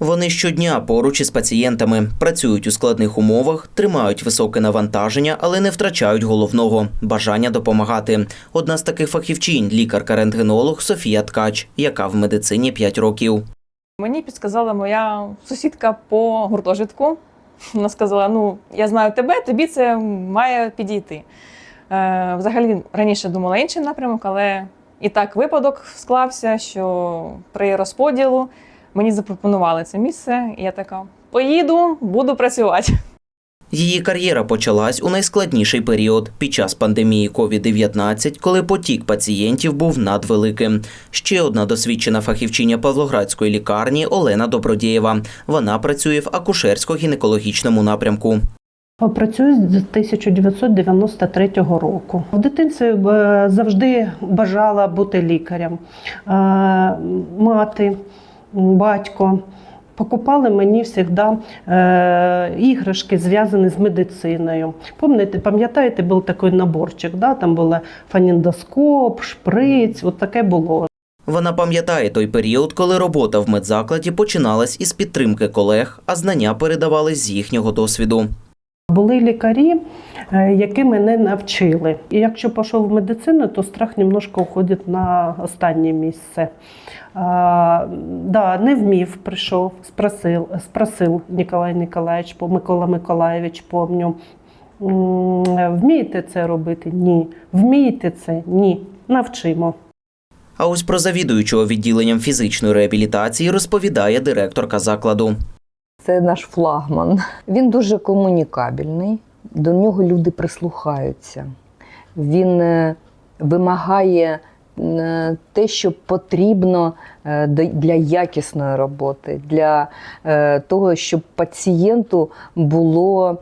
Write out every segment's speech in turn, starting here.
Вони щодня поруч із пацієнтами працюють у складних умовах, тримають високе навантаження, але не втрачають головного бажання допомагати. Одна з таких фахівчинь лікарка-рентгенолог Софія Ткач, яка в медицині 5 років. Мені підсказала моя сусідка по гуртожитку. Вона сказала: ну, я знаю тебе, тобі це має підійти. Е, взагалі раніше думала інший напрямок, але і так випадок склався, що при розподілу мені запропонували це місце, і я така: поїду, буду працювати. Її кар'єра почалась у найскладніший період під час пандемії COVID-19, коли потік пацієнтів був надвеликим. Ще одна досвідчена фахівчиня Павлоградської лікарні Олена Добродєєва. Вона працює в акушерсько-гінекологічному напрямку. Працюю з 1993 року. В дитинстві е, завжди бажала бути лікарем. Е, Мати, батько покупали мені завжди е, іграшки, зв'язані з медициною. Пам'ятаєте, пам'ятаєте, був такий наборчик, да? там був фаніндоскоп, шприц, от таке було. Вона пам'ятає той період, коли робота в медзакладі починалась із підтримки колег, а знання передавались з їхнього досвіду. Були лікарі, які мене навчили. І якщо пішов в медицину, то страх немножко уходить на останнє місце. А, да, не вмів, прийшов, спросив, спросив Ніколай Ніколаєвич, по- Микола Миколаєвич, помню. Вмієте це робити? Ні. Вмієте це? Ні. Навчимо. А ось про завідуючого відділенням фізичної реабілітації розповідає директорка закладу. Це наш флагман. Він дуже комунікабельний, до нього люди прислухаються. Він е, вимагає е, те, що потрібно е, для якісної роботи, для того, щоб пацієнту було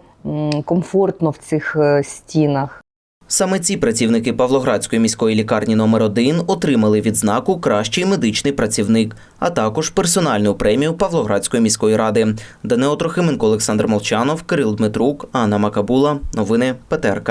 комфортно в цих стінах. Саме ці працівники Павлоградської міської лікарні номер 1 отримали відзнаку Кращий медичний працівник, а також персональну премію Павлоградської міської ради. Данило Трохименко, Олександр Молчанов, Кирил Дмитрук, Анна Макабула. Новини ПТРК.